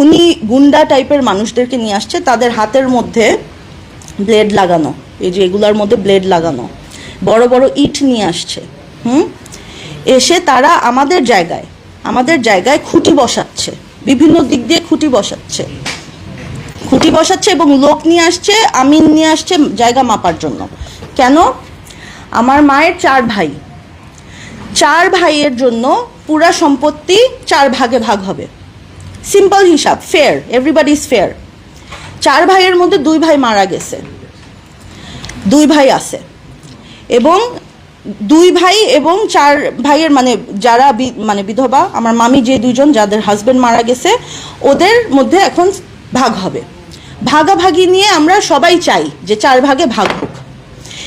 খুনি গুন্ডা টাইপের মানুষদেরকে নিয়ে আসছে, তাদের হাতের মধ্যে ব্লেড লাগানো, এই যে এগুলার মধ্যে ব্লেড লাগানো, বড় বড় ইট নিয়ে আসছে, হুম? এসে তারা আমাদের জায়গায় আমাদের জায়গায় খুঁটি বসাচ্ছে, বিভিন্ন দিক দিয়ে খুঁটি বসাচ্ছে খুঁটি বসাচ্ছে এবং লোক নিয়ে আসছে, আমিন নিয়ে আসছে জায়গা মাপার জন্য। কেন? আমার মায়ের চার ভাই, চার ভাইয়ের জন্য পুরা সম্পত্তি চার ভাগে ভাগ হবে। সিম্পল হিসাব ফেয়ার এভরিবাডি ইজ ফেয়ার চার ভাইয়ের মধ্যে দুই ভাই মারা গেছে। দুই ভাই আছে। এবং দুই ভাই এবং চার ভাইয়ের মানে যারা মানে বিধবা, আমার মামি যে দুইজন যাদের হাজব্যান্ড মারা গেছে, ওদের মধ্যে এখন ভাগ হবে। ভাগাভাগি নিয়ে আমরা সবাই চাই যে চার ভাগে ভাগ হোক।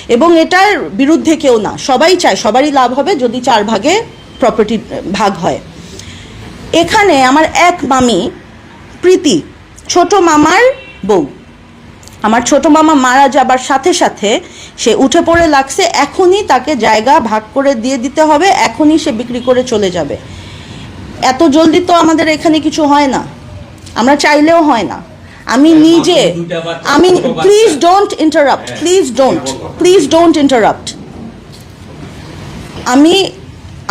এবং এটার বিরুদ্ধে কেউ না, সবাই চায়, সবারই লাভ হবে যদি চার ভাগে প্রপার্টি ভাগ হয়। এখানে আমার এক মামি প্রীতি ছোট মামার বউ। আমার ছোট মামা মারা যাবার সাথে সাথে সে উঠে পড়ে লাগছে এখনই তাকে জায়গা ভাগ করে দিয়ে দিতে হবে এখনই সে বিক্রি করে চলে যাবে। এত জলদি তো আমাদের এখানে কিছু হয় না আমরা চাইলেও হয় না। আমি নিজে আমি please don't interrupt please don't please don't interrupt আমি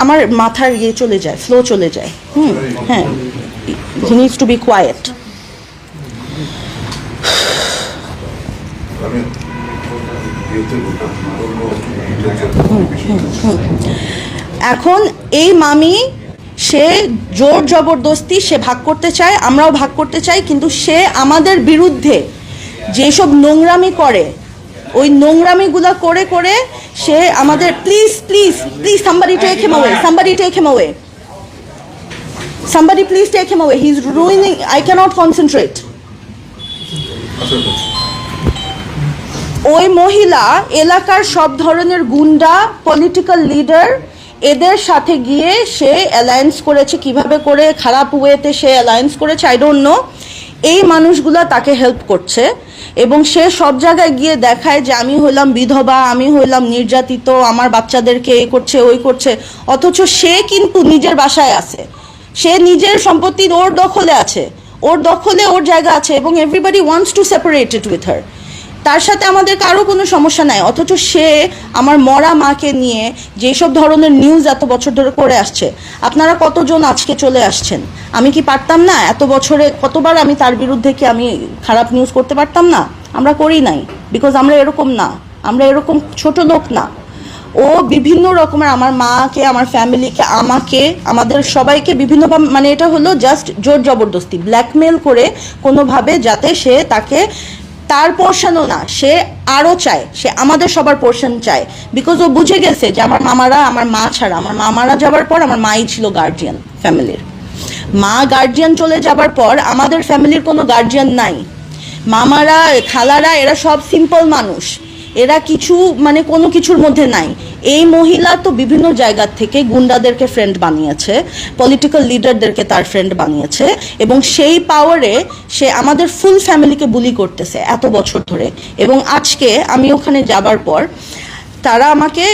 আমার মাথার ইয়ে চলে যায় ফ্লো চলে যায়। হুম হ্যাঁ। He needs to be quiet এখন এই মামি, সে জোর জবরদস্তি, সে ভাগ করতে চায়, আমরাও ভাগ করতে চাই, কিন্তু সে আমাদের বিরুদ্ধে যেসব নোংরামি করে ওই নোংরামিগুলা করে করে সে আমাদের please please please somebody take him away somebody take him away somebody please take him away he is ruining I can't concentrate ওই মহিলা এলাকার সব ধরনের গুন্ডা পলিটিক্যাল লিডার এদের সাথে গিয়ে সে অ্যালায়েন্স করেছে। কীভাবে করে? খারাপ ওয়েতে সে অ্যালায়েন্স করেছে? আই ডোন্ট নো এই মানুষগুলা তাকে হেল্প করছে এবং সে সব জায়গায় গিয়ে দেখায় যে আমি হইলাম বিধবা, আমি হইলাম নির্যাতিত, আমার বাচ্চাদেরকে এ করছে, ওই করছে। অথচ সে কিন্তু নিজের বাসায় আছে। সে নিজের সম্পত্তির ওর দখলে আছে। ওর দখলে ওর জায়গা আছে এবং everybody wants to separated with her তার সাথে আমাদের কারও কোনো সমস্যা নাই, অথচ সে আমার মরা মাকে নিয়ে যেসব ধরনের নিউজ এত বছর ধরে করে আসছে, আপনারা কতজন আজকে চলে আসছেন? আমি কি পারতাম না? এত বছরে কতবার আমি তার বিরুদ্ধে কি আমি খারাপ নিউজ করতে পারতাম না? আমরা করি নাই বিকজ আমরা এরকম না, আমরা এরকম ছোট লোক না। ও বিভিন্ন রকমের আমার মাকে, আমার ফ্যামিলিকে আমাকে, আমাদের সবাইকে বিভিন্ন মানে এটা হলো জাস্ট জোর জবরদস্তি ব্ল্যাকমেল করে কোনোভাবে যাতে সে তাকে তার পোর্শনও না, সে আরও চায়, সে আমাদের সবার পোর্শন চায়। বিকজ ও বুঝে গেছে যে আমার মামারা আমার মা ছাড়া, আমার মামারা যাবার পর আমার মাই ছিল গার্জিয়ান ফ্যামিলির মা গার্জিয়ান চলে যাবার পর আমাদের ফ্যামিলির কোনো গার্জিয়ান নাই। মামারা, খালারা, এরা সব সিম্পল মানুষ। এরা কিছু মানে কোনো কিছুর মধ্যে নাই। এই মহিলা তো বিভিন্ন জায়গা থেকে গুন্ডাদেরকে ফ্রেন্ড বানিয়েছে পলিটিক্যাল লিডারদেরকে তার ফ্রেন্ড বানিয়েছে, এবং সেই পাওয়ারে সে আমাদের ফুল ফ্যামিলিকে বুলি করতেছে এত বছর ধরে। এবং আজকে আমি ওখানে যাবার পর, তারা আমাকে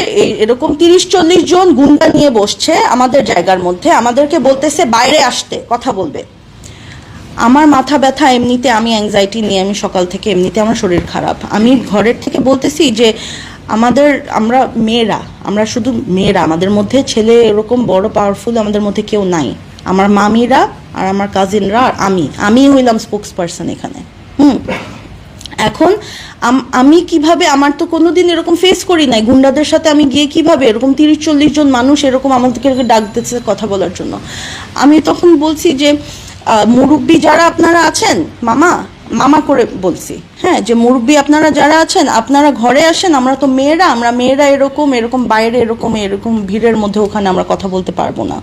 এরকম তিরিশ, চল্লিশ জন গুন্ডা নিয়ে বসছে আমাদের জায়গার মধ্যে, আমাদেরকে বলতেছে, বাইরে আসতে। কথা বলবে। আমার মাথা ব্যথা, এমনিতে আমি অ্যাংজাইটি নিয়ে আমি সকাল থেকে এমনিতে আমার শরীর খারাপ। আমি ঘরের থেকে বলতেছি যে, আমাদের, আমরা মেয়েরা, আমরা শুধু মেয়েরা, আমাদের মধ্যে ছেলে এরকম বড় পাওয়ারফুল আমাদের মধ্যে কেউ নাই। আমার মামিরা আর আমার কাজিনরা আর আমি আমি হইলাম স্পোক্স পার্সন এখানে। হুম। এখন, আম- কীভাবে, আমার তো কোনোদিন এরকম ফেস করি নাই। গুন্ডাদের সাথে আমি গিয়ে কীভাবে এরকম তিরিশ, চল্লিশ জন মানুষ এরকম আমাদেরকে ডাক দিচ্ছে কথা বলার জন্য। আমি তখন বলছি যে মুরব্বি যারা আপনারা আছেন, মামা মামা করে বলছি হ্যাঁ যে মুরব্বি আপনারা যারা আছেন, আপনারা ঘরে আসেন, আমরা তো মেয়েরা, আমরা মেয়েরা এরকম এরকম বাইরে, এরকম এরকম ভিড়ের মধ্যে ওখানে আমরা কথা বলতে পারব না।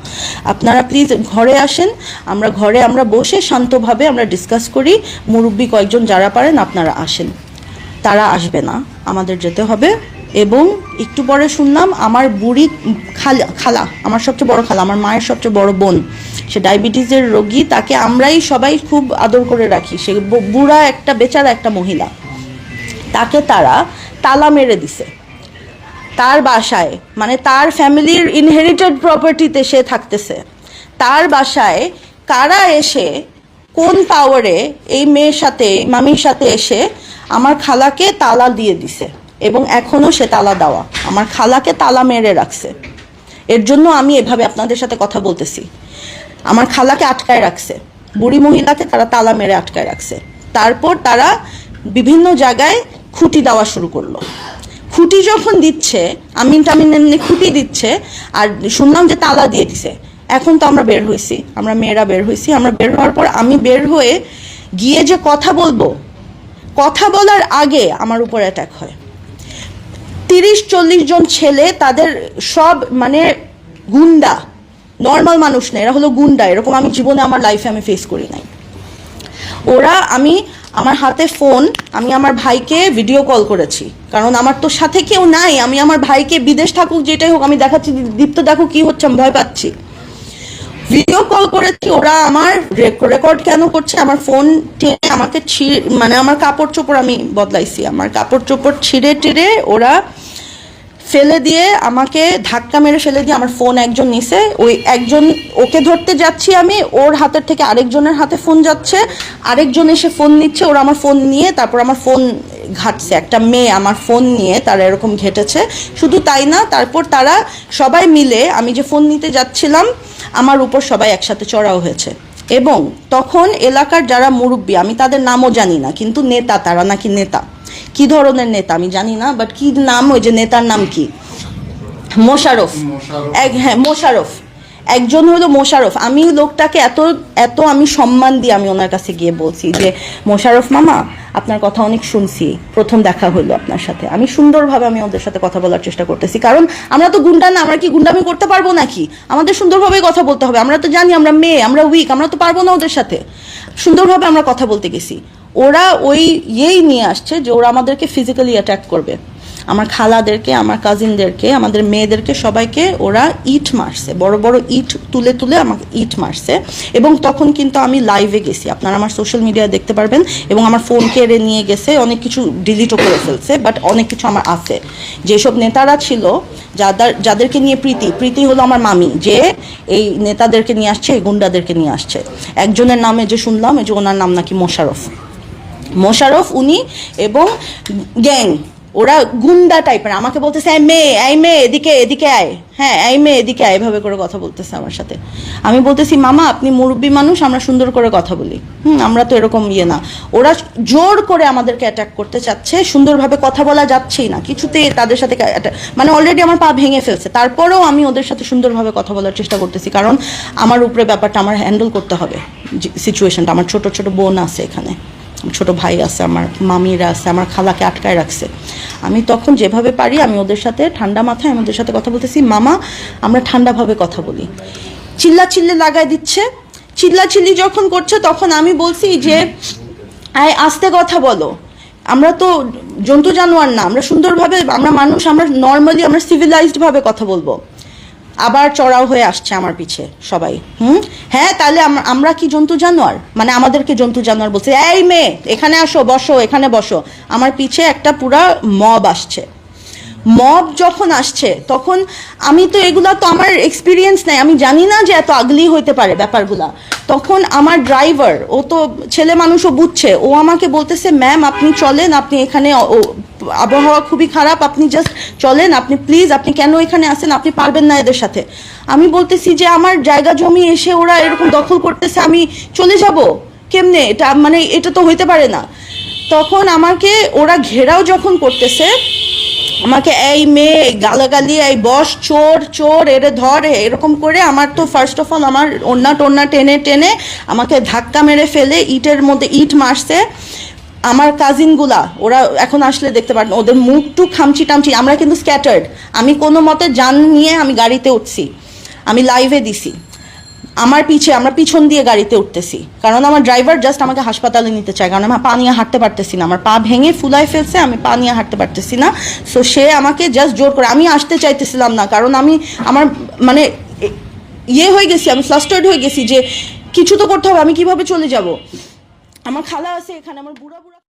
আপনারা প্লিজ ঘরে আসেন, আমরা ঘরে আমরা বসে শান্তভাবে আমরা ডিসকাস করি, মুরব্বি কয়েকজন যারা পারেন, আপনারা আসেন। তারা আসবে না, আমাদের যেতে হবে। এবং একটু পরে শুনলাম আমার বুড়ি খালা খালা, আমার সবচেয়ে বড় খালা, আমার মায়ের সবচেয়ে বড় বোন, সে ডায়াবেটিসের রোগী, তাকে আমরাই সবাই খুব আদর করে রাখি। সে বুড়া একটা, বেচারা একটা মহিলা। তাকে তারা তালা মেরে দিছে। তার বাসায় মানে তার ফ্যামিলির ইনহেরিটেড প্রপার্টিতে সে থাকতেছে। তার বাসায় কারা এসে, কোন পাওয়ারে এই মেয়ের সাথে, মামির সাথে এসে আমার খালাকে তালা দিয়ে দিছে। এবং এখনও সে তালা দেওয়া। আমার খালাকে তালা মেরে রাখছে। এর জন্য আমি এভাবে আপনাদের সাথে কথা বলতেছি। আমার খালাকে আটকায় রাখছে। বুড়ি মহিলাকে তারা তালা মেরে আটকায় রাখছে। তারপর তারা বিভিন্ন জায়গায় খুঁটি দেওয়া শুরু করল। খুঁটি যখন দিচ্ছে, আমিন টামিন এমনি খুঁটি দিচ্ছে, আর শুনলাম যে তালা দিয়ে দিছে। এখন তো আমরা বের হয়েছি। আমরা মেয়েরা বের হয়েছি। আমরা বের হওয়ার পর আমি বের হয়ে গিয়ে যে কথা বলব, কথা বলার আগে আমার উপর অ্যাটাক হয়। তিরিশ, চল্লিশ জন ছেলে তাদের সব মানে গুন্ডা নর্মাল মানুষ না, এরা হলো গুন্ডা, এরকম আমি জীবনে আমার লাইফে আমি ফেস করি নাই। ওরা আমি, আমার হাতে ফোন আমি আমার ভাইকে ভিডিও কল করেছি, কারণ আমার তো সাথে কেউ নাই, আমি আমার ভাইকে বিদেশ থাকুক, যেটাই হোক, আমি দেখাচ্ছি, দীপ্ত দেখো কি হচ্ছে, আমি ভয় পাচ্ছি। ভিডিও কল করেছি, ওরা আমার রেকর্ড কেন করছে, আমার ফোন টেনে আমাকে মানে আমার কাপড় চোপড় আমি বদলাইছি, আমার কাপড় চোপড় ছিঁড়ে টিড়ে ওরা ফেলে দিয়ে আমাকে ধাক্কা মেরে ফেলে দিয়ে আমার ফোন একজন নিছে, ওই একজন, ওকে ধরতে যাচ্ছি আমি, ওর হাতের থেকে আরেকজনের হাতে ফোন যাচ্ছে, আরেকজন এসে ফোন নিচ্ছে, ওরা আমার ফোন নিয়ে তারপর আমার ফোন ঘাটছে। একটা মেয়ে আমার ফোন নিয়ে তারা এরকম ঘেটেছে। শুধু তাই না তারপর তারা সবাই মিলে আমি যে ফোন নিতে যাচ্ছিলাম আমার উপর সবাই একসাথে চড়াও হয়েছে। এবং তখন এলাকার যারা মুরব্বী আমি তাদের নামও জানি না কিন্তু নেতা তারা নাকি নেতা। কি ধরনের নেতা আমি জানি না বাট কি নাম ওই যে নেতার নাম কি? মোশারফ এক হ্যাঁ মোশারফ একজন হলো মোশারফ। আমি লোকটাকে এত এত আমি সম্মান দিয়ে আমি ওনার কাছে গিয়ে বলছি যে, মোশারফ মামা, আপনার কথা অনেক শুনছি। প্রথম দেখা হলো আপনার সাথে। আমি সুন্দরভাবে আমি ওদের সাথে কথা বলার চেষ্টা করতেছি। কারণ আমরা তো গুন্ডা না, আমরা কি গুন্ডামি করতে পারব নাকি? আমাদের সুন্দরভাবে কথা বলতে হবে। আমরা তো জানি আমরা মেয়ে, আমরা উইক আমরা তো পারব না ওদের সাথে। সুন্দরভাবে আমরা কথা বলতে গেছি। ওরা ওই ইয়েই নিয়ে আসছে যে ওরা আমাদেরকে ফিজিক্যালি অ্যাটাক করবে। আমার খালাদেরকে, আমার কাজিনদেরকে আমাদের মেয়েদেরকে সবাইকে ওরা ইট মারছে, বড় বড় ইট তুলে তুলে আমাকে ইট মারছে। এবং তখন কিন্তু আমি লাইভে গেছি। আপনারা আমার সোশ্যাল মিডিয়ায় দেখতে পারবেন। এবং আমার ফোন কেড়ে নিয়ে গেছে, অনেক কিছু ডিলিটও করে ফেলছে বাট অনেক কিছু আমার আছে। যেসব নেতারা ছিল, যাদের, যাদেরকে নিয়ে প্রীতি প্রীতি হলো আমার মামি, যে এই নেতাদেরকে নিয়ে আসছে, এই গুন্ডাদেরকে নিয়ে আসছে। একজনের নামে যে শুনলাম যে ওনার নাম নাকি মোশারফ মোশারফ উনি এবং গ্যাং ওরা গুন্ডা টাইপের আমাকে বলতেছে, এই মেয়ে এই মেয়ে, এদিকে এদিকে আয়। হ্যাঁ এই মেয়ে, এদিকে আয়, এভাবে করে কথা বলতেছে আমার সাথে। আমি বলতেছি, মামা, আপনি মুরব্বী মানুষ, আমরা সুন্দর করে কথা বলি। হুম, আমরা তো এরকম ইয়ে না। ওরা জোর করে আমাদেরকে অ্যাটাক করতে চাচ্ছে, সুন্দরভাবে কথা বলা যাচ্ছেই না। কিছুতে তাদের সাথে মানে অলরেডি আমার পা ভেঙে ফেলছে। তারপরেও আমি ওদের সাথে সুন্দরভাবে কথা বলার চেষ্টা করতেছি, কারণ আমার উপরে ব্যাপারটা আমার হ্যান্ডেল করতে হবে। সিচুয়েশনটা আমার ছোট ছোট বোন আছে এখানে। ছোট ভাই আছে, আমার মামিরা আছে, আমার খালাকে আটকায় রাখছে। আমি তখন যেভাবে পারি, আমি ওদের সাথে ঠান্ডা মাথায়, আমি ওদের সাথে কথা বলতেছি, মামা, আমরা ঠান্ডাভাবে কথা বলি। চিল্লা চিল্লে লাগাই দিচ্ছে। চিল্লা চিল্লি যখন করছে, তখন আমি বলছি যে, আয়, আস্তে কথা বলো। আমরা তো জন্তু জানোয়ার না, আমরা সুন্দরভাবে, আমরা মানুষ, আমরা নর্মালি আমরা সিভিলাইজড ভাবে কথা বলব। আবার চড়াও হয়ে আসছে আমার পিছে, সবাই। হুম? হ্যাঁ তাহলে আম- আমরা কি জন্তু জানোয়ার? মানে আমাদেরকে জন্তু জানোয়ার বলছে, এই মেয়ে, এখানে আসো, বসো, এখানে বসো। আমার পিছে একটা পুরা মব আসছে। মব যখন আসছে, তখন আমি তো এগুলা তো আমার এক্সপিরিয়েন্স নাই। আমি জানি না যে এত আগলি হইতে পারে ব্যাপারগুলা। তখন আমার ড্রাইভার ও তো ছেলে মানুষও বুঝছে। ও আমাকে বলতেছে ম্যাম আপনি চলেন, আপনি এখানে আবহাওয়া খুবই খারাপ, আপনি জাস্ট চলেন, আপনি প্লিজ আপনি কেন এখানে আসেন, আপনি পারবেন না এদের সাথে। আমি বলতেছি যে, আমার জায়গা জমি এসে ওরা এরকম দখল করতেছে, আমি চলে যাব। কেমনে? এটা মানে এটা তো হইতে পারে না। তখন আমাকে ওরা ঘেরাও যখন করতেছে আমাকে এই মেয়ে গালাগালি, এই বস, চোর চোর, এরে ধর এরকম করে আমার তো ফার্স্ট অফ অল আমার ওন্না টোন্না টেনে টেনে আমাকে ধাক্কা মেরে ফেলে, ইটের মধ্যে ইট মারছে। আমার কাজিনগুলা ওরা এখন আসলে দেখতে পারেন, ওদের মুখ টুক খামচি টামচি, আমরা কিন্তু স্ক্যাটার্ড আমি কোনো মতে যান নিয়ে আমি গাড়িতে উঠছি। আমি লাইভে দিছি। আমার পিছে, আমরা পিছন দিয়ে গাড়িতে উঠতেছি। কারণ আমার ড্রাইভার জাস্ট আমাকে হাসপাতালে নিতে চায়, কারণ আমার পা নিয়ে হাঁটতে পারতেছি না। আমার পা ভেঙে ফুলায় ফেলছে, আমি পা নিয়ে হাঁটতে পারতেছি না। সো সে আমাকে জাস্ট জোর করে, আমি আসতে চাইতেছিলাম না, কারণ আমি আমার মানে ইয়ে হয়ে গেছি, আমি ফ্লাস্টার্ড হয়ে গেছি যে, কিছু তো করতে হবে, আমি কীভাবে চলে যাব? আমার খালা আছে এখানে, আমার বুড়া বুড়া